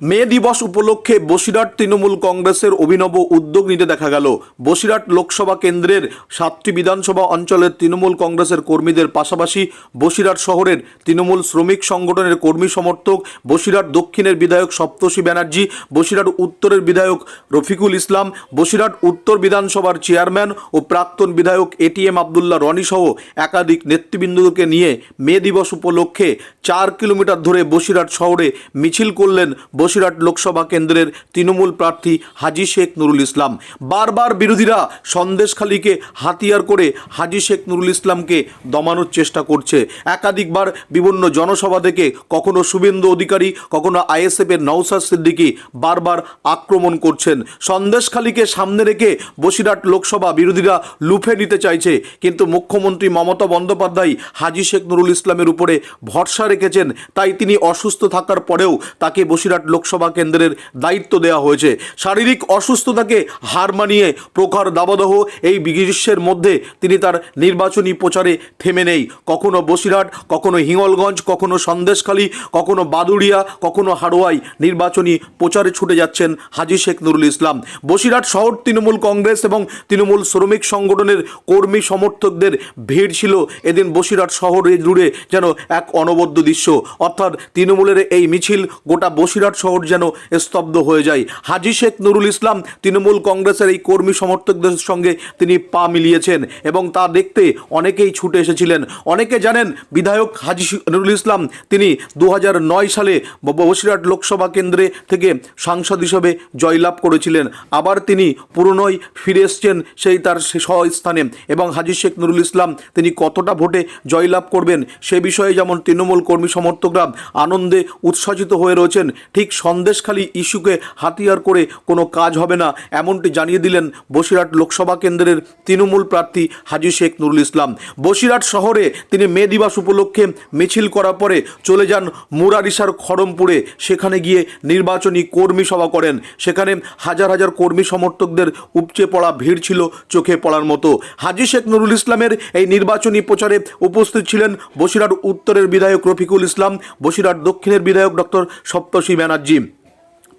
মে দিবস উপলক্ষে বসিরহাট তৃণমূল কংগ্রেসের অভিনব উদ্যোগ নিতে দেখা গেল। বসিরহাট লোকসভা কেন্দ্রের সাতটি বিধানসভা অঞ্চলের তৃণমূল কংগ্রেসের কর্মীদের পাশাপাশি বসিরহাট শহরের তৃণমূল শ্রমিক সংগঠনের কর্মী সমর্থক, বসিরহাট দক্ষিণের বিধায়ক সপ্তর্ষি ব্যানার্জি, বসিরহাট উত্তরের বিধায়ক রফিকুল ইসলাম, বসিরহাট উত্তর বিধানসভার চেয়ারম্যান ও প্রাক্তন বিধায়ক এটিএম আবদুল্লাহ রনি সহ একাধিক নেতৃবৃন্দকে নিয়ে মে দিবস উপলক্ষে চার কিলোমিটার ধরে বসিরহাট শহরে মিছিল করলেন বসিরহাট লোকসভা কেন্দ্রের তৃণমূল প্রার্থী হাজি শেখ নুরুল ইসলাম। বারবার বিরোধীরা সন্দেশখালীকে হাতিয়ার করে হাজি শেখ নুরুল ইসলামকে দমানোর চেষ্টা করছে। একাধিকবার বিভিন্ন জনসভা থেকে কখনো শুভেন্দু অধিকারী, কখনো আইএসএফের নওসাদ সিদ্দিকী বারবার আক্রমণ করছেন। সন্দেশখালীকে সামনে রেখে বসিরহাট লোকসভা বিরোধীরা লুফে নিতে চাইছে, কিন্তু মুখ্যমন্ত্রী মমতা বন্দ্যোপাধ্যায় হাজি শেখ নুরুল ইসলামের উপরে ভরসা রেখেছেন, তাই তিনি অসুস্থ থাকার পরেও তাকে বসিরহাট লোকসভা কেন্দ্রের দায়িত্ব দেওয়া হয়েছে। শারীরিক অসুস্থতাকে হার মানিয়ে প্রখর দাবদাহ এই গ্রীষ্মের মধ্যে। তিনি তার নির্বাচনী প্রচারে থেমে নেই। কখনো বসিরহাট, কখনো হিঙ্গলগঞ্জ, কখনো সন্দেশখালী, কখনো বাদুড়িয়া, কখনো হাড়োয়াই নির্বাচনী প্রচারে ছুটে যাচ্ছেন হাজি শেখ নুরুল ইসলাম। বসিরহাট শহর তৃণমূল কংগ্রেস এবং তৃণমূল শ্রমিক সংগঠনের কর্মী সমর্থকদের ভিড় ছিল। এদিন বসিরহাট শহরে জুড়ে যেন এক অনবদ্য দৃশ্য। অর্থাৎ তৃণমূলের এই মিছিল গোটা বসিরহাট শহর যেন স্তব্ধ হয়ে যায়। হাজি শেখ নুরুল ইসলাম তৃণমূল কংগ্রেসের এই কর্মী সমর্থকদের সঙ্গে তিনি পা মিলিয়েছেন এবং তা দেখতে অনেকেই ছুটে এসেছিলেন। অনেকে জানেন বিধায়ক হাজি নুরুল ইসলাম তিনি দু হাজার নয় সালে বসিরহাট লোকসভা কেন্দ্রে থেকে সাংসদ হিসেবে জয়লাভ করেছিলেন। আবার তিনি পুরনোই ফিরে এসছেন সেই তার সে স্থানে এবং হাজি শেখ নুরুল ইসলাম তিনি কতটা ভোটে জয়লাভ করবেন সে বিষয়ে যেমন তৃণমূল কর্মী সমর্থকরা আনন্দে উৎসাহিত হয়ে রয়েছেন, ঠিক সন্দেশখালী ইস্যুকে হাতিয়ার করে কোনো কাজ হবে না, এমনটি জানিয়ে দিলেন বসিরহাট লোকসভা কেন্দ্রের তৃণমূল প্রার্থী হাজি শেখ নুরুল ইসলাম। বসিরহাট শহরে তিনি মে দিবস উপলক্ষে মিছিল করার পরে চলে যান মুরারিসার খড়মপুরে। সেখানে গিয়ে নির্বাচনী কর্মী সভা করেন। সেখানে হাজার হাজার কর্মী সমর্থকদের উপচে পড়া ভিড় ছিল চোখে পড়ার মতো। হাজি শেখ নুরুল ইসলামের এই নির্বাচনী প্রচারে উপস্থিত ছিলেন বসিরহাট উত্তরের বিধায়ক রফিকুল ইসলাম, বসিরহাট দক্ষিণের বিধায়ক ডক্টর সপ্তর্ষি ব্যানার্জি। الرجيم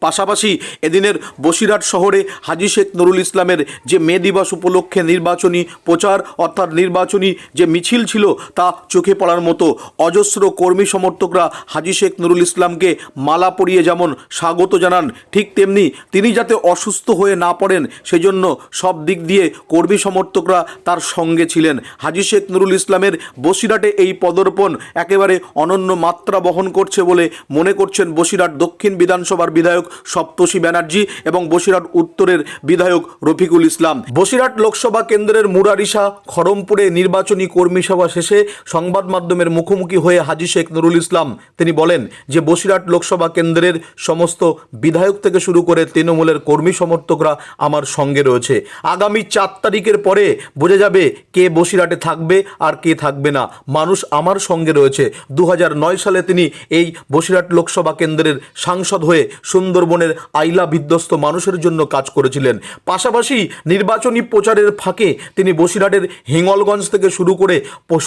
পাশাপাশি এদিনের বসিরহাট শহরে হাজি শেখ নুরুল ইসলামের যে মে দিবস উপলক্ষে নির্বাচনী প্রচার অর্থাৎ নির্বাচনী যে মিছিল ছিল তা চোখে পড়ার মতো অজস্র কর্মী সমর্থকরা হাজি শেখ নুরুল ইসলামকে মালা পরিয়ে যেমন স্বাগত জানান, ঠিক তেমনি তিনি যাতে অসুস্থ হয়ে না পড়েন সেজন্য সব দিক দিয়ে কর্মী সমর্থকরা তার সঙ্গে ছিলেন। হাজি শেখ নুরুল ইসলামের বসিরহাটে এই পদর্পণ একেবারে অনন্য মাত্রা বহন করছে বলে মনে করছেন বসিরহাট দক্ষিণ বিধানসভার বিধায়ক সপ্তর্ষি ব্যানার্জি এবং বসিরহাট উত্তরের বিধায়ক রফিকুল ইসলাম। বসিরহাট লোকসভা কেন্দ্রের মুরারিসা খড়মপুরে নির্বাচনী কর্মী সভা শেষে সংবাদ মাধ্যমের মুখোমুখি হয়ে হাজি শেখ নুরুল ইসলাম। তিনি বলেন যে, বসিরহাট লোকসভা কেন্দ্রের সমস্ত বিধায়ক থেকে শুরু করে তৃণমূলের কর্মী সমর্থকরা আমার সঙ্গে রয়েছে। আগামী চার তারিখের পরে বোঝা যাবে কে বসিরহাটে থাকবে আর কে থাকবে না। মানুষ আমার সঙ্গে রয়েছে। দু হাজার নয় সালে তিনি এই বসিরহাট লোকসভা কেন্দ্রের সাংসদ হয়ে সুন্দরবনের আইলা বিধ্বস্ত মানুষের জন্য কাজ করেছিলেন। পাশাপাশি নির্বাচনী প্রচারের ফাঁকে তিনি বসিরহাটের হিঙ্গলগঞ্জ থেকে শুরু করে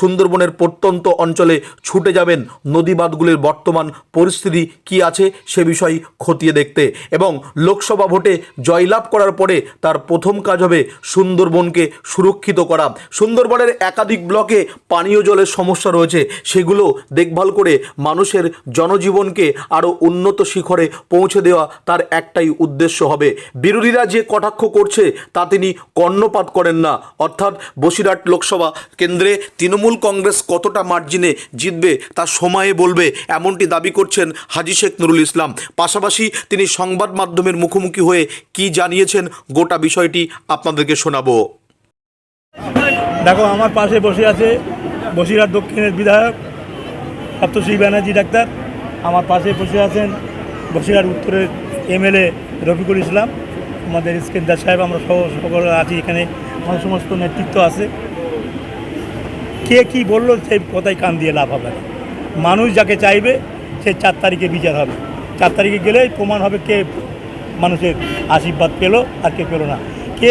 সুন্দরবনের প্রত্যন্ত অঞ্চলে ছুটে যাবেন। নদীবাঁধগুলির বর্তমান পরিস্থিতি কি আছে সে বিষয় খতিয়ে দেখতে এবং লোকসভা ভোটে জয়লাভ করার পরে তার প্রথম কাজ হবে সুন্দরবনকে সুরক্ষিত করা। সুন্দরবনের একাধিক ব্লকে পানীয় জলের সমস্যা রয়েছে। সেগুলো দেখভাল করে মানুষের জনজীবনকে আরও উন্নত শিখরে পৌঁছে দেওয়া তার একটাই উদ্দেশ্য হবে। বিরোধীরা যে কটাক্ষ করছে, তা তিনি কর্ণপাত করেন না। অর্থাৎ বসিরহাট লোকসভা কেন্দ্রে তৃণমূল কংগ্রেস কতটা মার্জিনে জিতবে, তা সময়ে বলবে, এমনটি দাবি করছেন হাজি শেখ নুরুল ইসলাম। পাশাপাশি তিনি সংবাদ মাধ্যমের মুখোমুখি হয়ে কি জানিয়েছেন, গোটা বিষয়টি আপনাদেরকে শোনাবো। দেখো, আমার পাশে বসে আছে বসিরহাট দক্ষিণের বিধায়ক সপ্তশ্রী ব্যানার্জি ডাক্তার। আমার পাশে বসে আছেন বসিরহাট উত্তরের এমএলএ রফিকুল ইসলাম আমাদের ইস্কেন্দার সাহেব আমরা সহ সকলে আছি এখানে। আমার সমস্ত নেতৃত্ব আছে। কে কি বলল সেই কথাই কান দিয়ে লাভ হবে না। মানুষ যাকে চাইবে সে চার তারিখে বিচার হবে। চার তারিখে গেলেই প্রমাণ হবে কে মানুষের আশীর্বাদ পেল আর কে পেল না। কে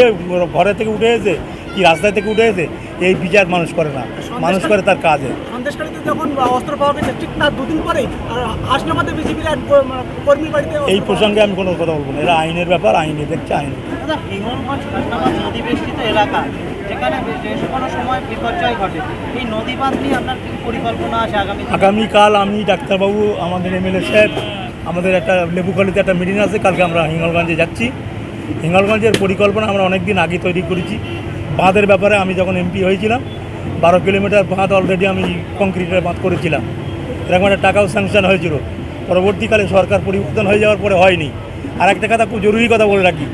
ঘরে থেকে উঠে এসে কি রাস্তা থেকে উঠে এসে এই বিচার মানুষ করে না। মানুষ করে তার কাজে। সন্দেশকারীতে যখন অস্ত্র পাওয়া গেছে ঠিক না দুদিন পরেই হাসনাবাদে বিজেপির এক কর্মী বাড়িতে এই প্রসঙ্গে আমি কোনো কথা বলব না। এরা আইনের ব্যাপার আইনে দেখছে আইন। হিঙ্গলগঞ্জ হাসনাবাদ নদীবেষ্টিত এলাকা যেখানে যে কোনো সময় বিপর্যয় ঘটে এই নদী বাঁধ নিয়ে আপনার কি পরিকল্পনা আছে আগামী আগামীকাল আমি ডাক্তারবাবু আমাদের এমএলএ সাহেব আমাদের একটা লেবুখালিতে একটা মিটিং আছে কালকে আমরা হিঙ্গলগঞ্জে যাচ্ছি। হিঙ্গলগঞ্জের পরিকল্পনা আমরা অনেক দিন আগে তৈরি করেছি। বাঁধের ব্যাপারে আমি যখন এমপি হয়েছিলাম বারো কিলোমিটার বাঁধ অলরেডি আমি কংক্রিটের বাঁধ করেছিলাম। এরকম একটা টাকাও স্যাংশন হয়েছিল। পরবর্তীকালে সরকার পরিবর্তন হয়ে যাওয়ার পরে হয়নি। আর একটা কথা খুব জরুরি কথা বলে রাখি।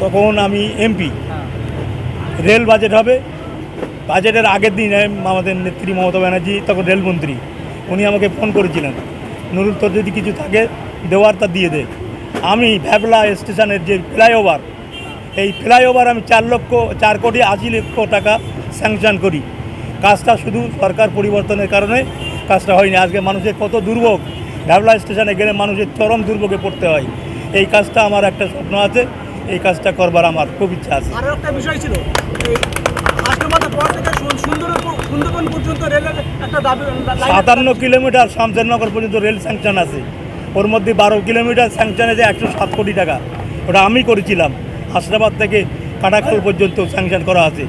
তখন আমি এমপি রেল বাজেট হবে। বাজেটের আগের দিন আমাদের নেত্রী মমতা ব্যানার্জি, তখন রেলমন্ত্রী উনি আমাকে ফোন করেছিলেন। নুরুল তোর যদি কিছু থাকে, দেওয়ার তা দিয়ে দে। আমি ভ্যাবলা স্টেশনের যে ফ্লাইওভার এই ফ্লাইওভার আমি চার লক্ষ চার কোটি আশি লক্ষ টাকা স্যাংশন করি। কাজটা শুধু সরকার পরিবর্তনের কারণে কাজটা হয়নি। আজকে মানুষের কত দুর্ভোগ। ভ্যাবলা স্টেশনে গেলে মানুষের চরম দুর্ভোগে পড়তে হয়। এই কাজটা আমার একটা স্বপ্ন আছে। এই কাজটা করবার আমার খুব ইচ্ছা আছে। আরও একটা বিষয় ছিল। সাতান্ন কিলোমিটার শামসেরনগর পর্যন্ত রেল স্যাংশন আছে। ওর মধ্যে বারো কিলোমিটার স্যাংশন আছে একশো সাত কোটি টাকা। ওটা আমি করেছিলাম। হাসনাবাদ থেকে কাটাখাল পর্যন্ত স্যাংশন করা আছে।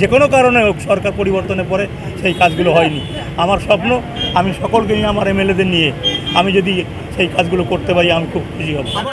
যে কোনো কারণে হোক সরকার পরিবর্তনের পরে সেই কাজগুলো হয়নি। আমার স্বপ্ন, আমি সকলকে নিয়ে আমার এমএলএদের নিয়ে আমি যদি সেই কাজগুলো করতে পারি, আমি খুব খুশি হব।